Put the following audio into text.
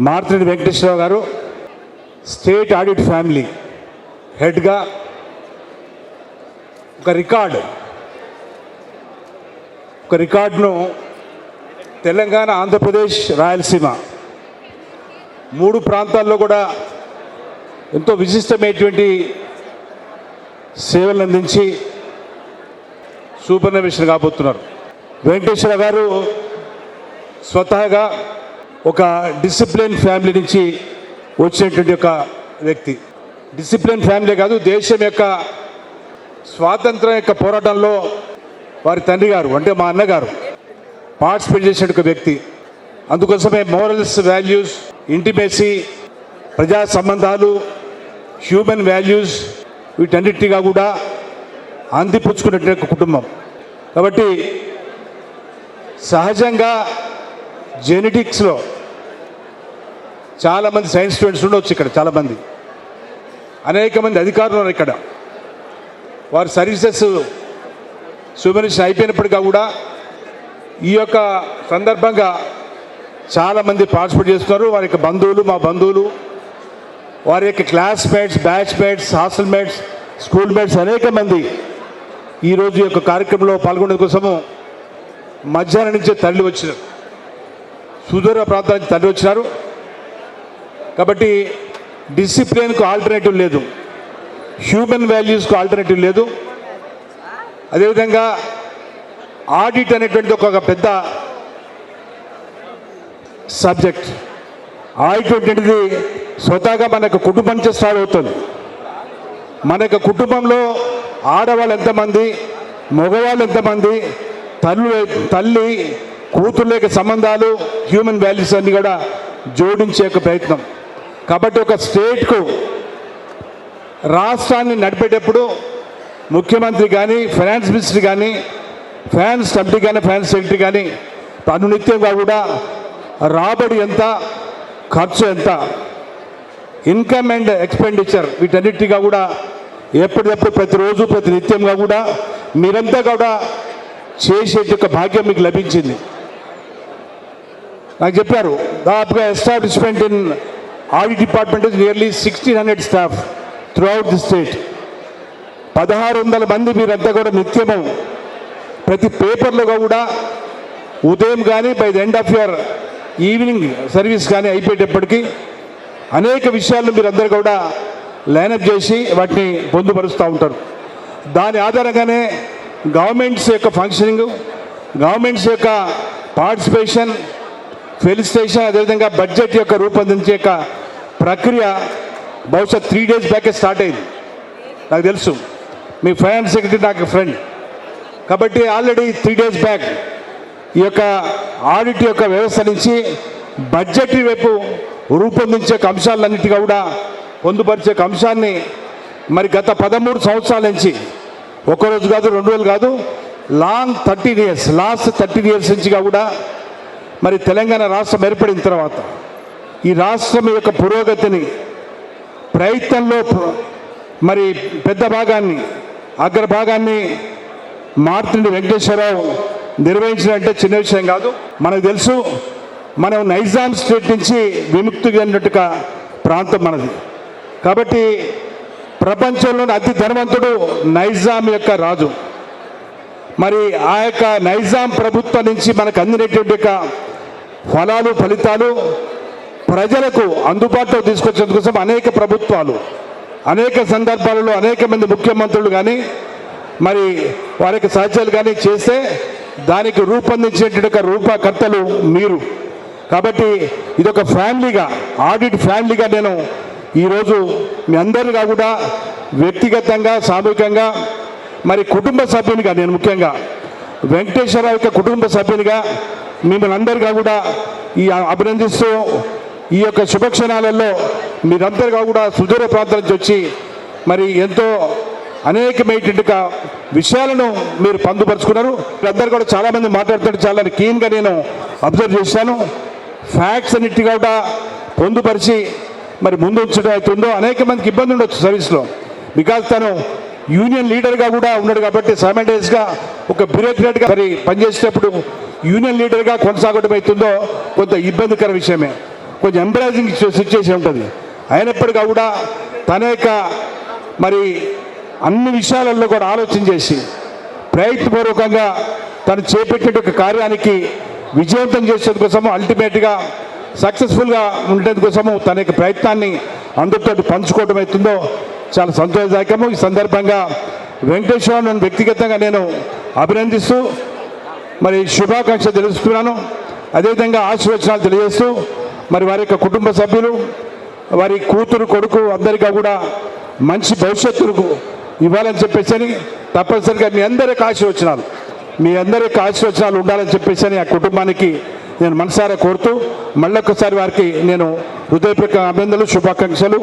మార్తిరెడ్డి వెంకటేశ్వరరావు గారు state audit family హెడ్గా ఒక రికార్డు ఒక రికార్డును తెలంగాణ ఆంధ్రప్రదేశ్ రాయలసీమ మూడు ప్రాంతాల్లో కూడా ఎంతో విశిష్టమైనటువంటి సేవలను అందించి సూపర్ కాబోతున్నారు. వెంకటేశ్వర గారు స్వతహాగా ఒక డిసిప్లిన్ ఫ్యామిలీ నుంచి వచ్చేటువంటి ఒక వ్యక్తి. డిసిప్లిన్ ఫ్యామిలీ కాదు దేశం యొక్క స్వాతంత్రం యొక్క పోరాటంలో వారి తండ్రి గారు అంటే మా అన్నగారు పార్టిసిపేట్ చేసిన ఒక వ్యక్తి. అందుకోసమే మోరల్స్ వాల్యూస్ ఇంటిమేసీ ప్రజా సంబంధాలు హ్యూమన్ వాల్యూస్ వీటన్నిటిగా కూడా అందిపుచ్చుకున్నటువంటి ఒక కుటుంబం. కాబట్టి సహజంగా జెనెటిక్స్లో చాలామంది సైన్స్ స్టూడెంట్స్ ఉండొచ్చు ఇక్కడ చాలామంది. అనేక మంది అధికారులు ఉన్నారు ఇక్కడ. వారి సర్వీసెస్ సుమనిషన్ అయిపోయినప్పటికీ కూడా ఈ యొక్క సందర్భంగా చాలామంది పార్టిసిపేట్ చేస్తున్నారు. వారి యొక్క బంధువులు మా బంధువులు వారి యొక్క classmates batchmates hostel school mates అనేక మంది ఈరోజు యొక్క కార్యక్రమంలో పాల్గొనే కోసము మధ్యాహ్నం నుంచే తరలి వచ్చినారు సుదూర ప్రాంతాల నుంచి తరలి వచ్చినారు. కాబట్టి డిసిప్లిన్కు ఆల్టర్నేటివ్ లేదు. హ్యూమన్ వాల్యూస్కు ఆల్టర్నేటివ్ లేదు. అదేవిధంగా ఆడిట్ అనేటువంటిది ఒక పెద్ద సబ్జెక్ట్. ఆడిట్ అనేటువంటిది స్వతహాగా మన యొక్క కుటుంబం నుంచి స్టార్ట్ అవుతుంది. మన యొక్క కుటుంబంలో ఆడవాళ్ళు ఎంతమంది మగవాళ్ళు ఎంతమంది తల్లి తల్లి కూతుర్ల యొక్క సంబంధాలు హ్యూమన్ వాల్యూస్ అన్ని కూడా జోడించే యొక్క ప్రయత్నం. కాబట్టి ఒక స్టేట్కు రాష్ట్రాన్ని నడిపేటప్పుడు ముఖ్యమంత్రి కానీ ఫైనాన్స్ మినిస్టర్ కానీ ఫైనాన్స్ కమిటీ కానీ ఫైనాన్స్ సెక్రటరీ కానీ అనునిత్యంగా కూడా రాబడి ఎంత ఖర్చు ఎంత ఇన్కమ్ అండ్ ఎక్స్పెండిచర్ వీటన్నిటిగా కూడా ఎప్పటికప్పుడు ప్రతిరోజు ప్రతి నిత్యంగా కూడా మీరంతా కూడా చేసే యొక్క భాగ్యం మీకు లభించింది. నాకు చెప్పారు దాదాపుగా establishment in audit department nearly sixteen hundred staff throughout the state పదహారు వందల మంది మీరంతా కూడా నిత్యము. ప్రతి పేపర్లో కూడా ఉదయం కానీ by the end of your evening service కానీ అయిపోయేటప్పటికీ అనేక విషయాలను మీరందరూ కూడా లైనప్ చేసి వాటిని పొందుపరుస్తూ ఉంటారు. దాని ఆధారంగానే గవర్నమెంట్స్ యొక్క ఫంక్షనింగ్ గవర్నమెంట్స్ యొక్క పార్టిసిపేషన్ ఫెలిసిటేషన్ అదేవిధంగా బడ్జెట్ యొక్క రూపొందించే యొక్క ప్రక్రియ బహుశా త్రీ డేస్ బ్యాకే స్టార్ట్ అయింది. నాకు తెలుసు. మీ ఫైనాన్స్ సెక్రటరీ నాకు ఫ్రెండ్ కాబట్టి ఆల్రెడీ త్రీ డేస్ బ్యాక్ ఈ యొక్క ఆడిట్ యొక్క వ్యవస్థ నుంచి బడ్జెట్ వైపు రూపొందించే యొక్క అంశాలన్నిటిగా కూడా పొందుపరిచే అంశాన్ని మరి గత పదమూడు సంవత్సరాల నుంచి ఒకరోజు కాదు రెండు రోజులు కాదు long thirteen years last thirteen years నుంచి కూడా మరి తెలంగాణ రాష్ట్రం ఏర్పడిన తర్వాత ఈ రాష్ట్రం యొక్క పురోగతిని ప్రయత్నంలో మరి పెద్ద భాగాన్ని అగ్రభాగాన్ని మార్తిండి వెంకటేశ్వరరావు నిర్వహించినంటే చిన్న విషయం కాదు. మనకు తెలుసు మనం నైజాం స్టేట్ నుంచి విముక్తి అన్నట్టుగా ప్రాంతం మనది. కాబట్టి ప్రపంచంలోని అతి ధనవంతుడు నైజాం యొక్క రాజు. మరి ఆ యొక్క నైజాం ప్రభుత్వం నుంచి మనకు అందినటువంటి యొక్క ఫలాలు ఫలితాలు ప్రజలకు అందుబాటులో తీసుకొచ్చేందుకోసం అనేక ప్రభుత్వాలు అనేక సందర్భాలలో అనేక మంది ముఖ్యమంత్రులు కానీ మరి వారి యొక్క సహచరులు కానీ చేస్తే దానికి రూపొందించేటువంటి ఒక రూపకర్తలు మీరు. కాబట్టి ఇదొక ఫ్యామిలీగా ఆడిట్ ఫ్యామిలీగా నేను ఈరోజు మీ అందరిగా కూడా వ్యక్తిగతంగా సామూహికంగా మరి కుటుంబ సభ్యునిగా నేను ముఖ్యంగా వెంకటేశ్వరరావు యొక్క కుటుంబ సభ్యునిగా మిమ్మల్ని అందరిగా కూడా ఈ అభినందిస్తూ ఈ యొక్క శుభక్షణాలలో మీరందరిగా కూడా సుదూర ప్రాంతం నుంచి వచ్చి మరి ఎంతో అనేకమైనటువంటి విషయాలను మీరు పొందుపరుచుకున్నారు. మీరందరూ కూడా చాలామంది మాట్లాడుతుంటే చాలా కీన్గా నేను అబ్జర్వ్ చేశాను. ఫ్యాక్ట్స్ అన్నిటి కూడా పొందుపరిచి మరి ముందు ఉంచడం అవుతుందో అనేక మందికి ఇబ్బంది ఉండొచ్చు సర్వీస్లో బికాజ్ తను యూనియన్ లీడర్గా కూడా ఉన్నాడు కాబట్టి సైమల్టేనియస్గా ఒక బ్యూరోక్రాట్గా మరి పనిచేసేటప్పుడు యూనియన్ లీడర్గా కొనసాగడం అవుతుందో కొంత ఇబ్బందికర విషయమే. కొంచెం ఎంబరాజింగ్ సిచ్యువేషన్ ఉంటుంది. అయినప్పటికీ కూడా తన యొక్క మరి అన్ని విషయాలలో కూడా ఆలోచన చేసి ప్రయత్నపూర్వకంగా తను చేపట్టిన ఒక కార్యానికి విజయవంతం చేసేందుకోసము అల్టిమేట్గా సక్సెస్ఫుల్గా ఉండేందుకోసము తన యొక్క ప్రయత్నాన్ని అందరితో పంచుకోవడం అవుతుందో చాలా సంతోషదాయకము. ఈ సందర్భంగా వెంకటేశ్వరరావు వ్యక్తిగతంగా నేను అభినందిస్తూ మరి శుభాకాంక్ష తెలుస్తున్నాను అదేవిధంగా ఆశీర్వచనాలు తెలియజేస్తూ మరి వారి యొక్క కుటుంబ సభ్యులు వారి కూతురు కొడుకు అందరికీ కూడా మంచి భవిష్యత్తుకు ఇవ్వాలని చెప్పేసి అని తప్పనిసరిగా మీ అందరి యొక్క ఆశీర్వచనాలు మీ అందరి యొక్క ఆశీర్వచనాలు ఉండాలని చెప్పేసి అని ఆ కుటుంబానికి నేను మనసారా కోరుతూ మళ్ళొకసారి వారికి నేను హృదయపూర్వక అభినందనలు శుభాకాంక్షలు.